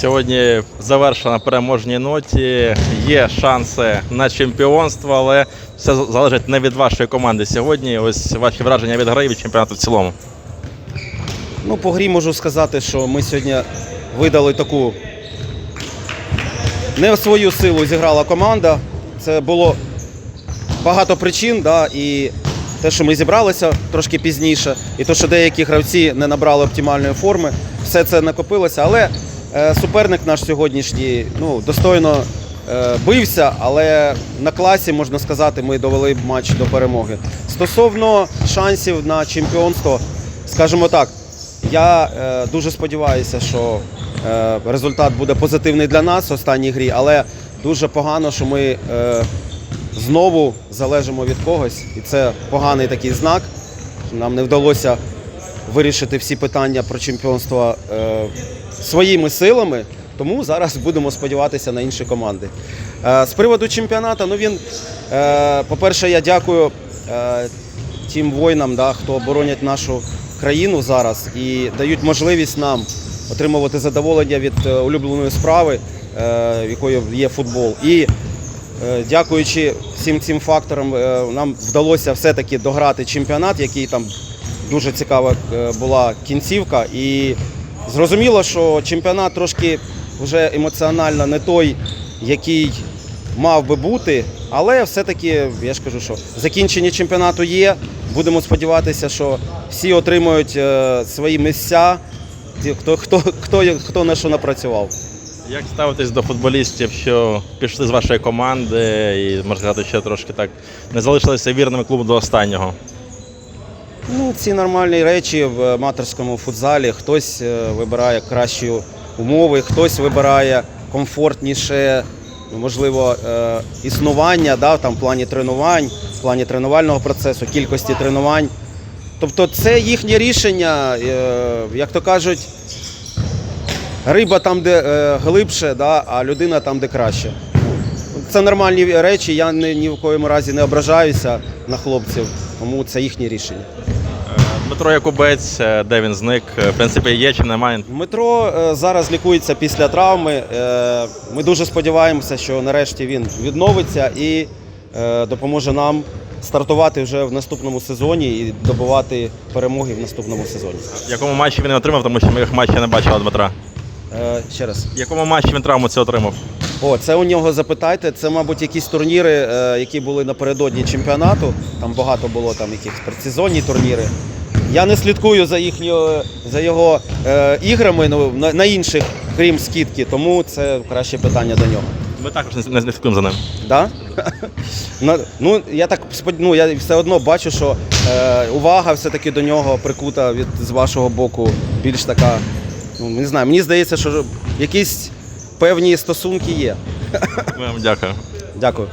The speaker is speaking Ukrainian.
Сьогодні завершена на переможній ноті. Є шанси на чемпіонство, але все залежить не від вашої команди сьогодні. Ось ваші враження від гри і від чемпіонату в цілому. Ну, по грі можу сказати, що ми сьогодні видали таку не в свою силу зіграла команда. Це було багато причин, да, і те, що ми зібралися трошки пізніше, і те, що деякі гравці не набрали оптимальної форми, все це накопилося. Але суперник наш сьогоднішній ну, достойно е, бився, але на класі, можна сказати, ми довели матч до перемоги. Стосовно шансів на чемпіонство, скажімо так, я е, дуже сподіваюся, що е, результат буде позитивний для нас в останній грі, але дуже погано, що ми е, знову залежимо від когось, і це поганий такий знак. Нам не вдалося вирішити всі питання про чемпіонство е, своїми силами. Тому зараз будемо сподіватися на інші команди. Е, з приводу чемпіонату, ну він, е, по-перше, я дякую е, тим воїнам, да, хто боронять нашу країну зараз і дають можливість нам отримувати задоволення від улюбленої справи, якою є футбол. І Дякуючи всім цим факторам, нам вдалося все-таки дограти чемпіонат, який там дуже цікава була кінцівка. І зрозуміло, що чемпіонат трошки вже емоціонально не той, який мав би бути, але все-таки я ж кажу, що закінчення чемпіонату є. Будемо сподіватися, що всі отримують е, свої місця, хто, хто, хто, хто на що напрацював. Як ставитесь до футболістів, що пішли з вашої команди і, можна сказати, ще трошки так не залишилися вірними клубу до останнього? Ну, ці нормальні речі в аматорському футзалі. Хтось е, вибирає кращі умови, хтось вибирає комфортніше, можливо, е, існування да, там, в плані тренувань, в плані тренувального процесу, кількості тренувань. Тобто це їхнє рішення, е, як то кажуть, риба там, де глибше, да, а людина там, де краще. Це нормальні речі, я ні в коєму разі не ображаюся на хлопців, тому це їхнє рішення. Дмитро Якубець, е, де він зник, е, в принципі, є чи немає. Дмитро е, зараз лікується після травми. Ми дуже сподіваємося, що нарешті він відновиться і допоможе нам стартувати вже в наступному сезоні і добувати перемоги в наступному сезоні. В якому матчі він не отримав, тому що ми їх матчі не бачили Дмитра. Е, Ще раз. В якому матчі він травму це отримав? О, це у нього запитайте. Це, мабуть, якісь турніри, які були напередодні чемпіонату. Там багато було там якихось предсезонні турніри. Я не слідкую за їхньою за його е, іграми ну, на, на інших, крім скидки, тому це краще питання до нього. Ми також не, не, не слідкуємо за ним. Да? На- ну, я так спод- ну, я все одно бачу, що е, увага все-таки до нього прикута від з вашого боку більш така. Ну, не знаю, мені здається, що якісь певні стосунки є. Ми вам дякуємо. Дякую.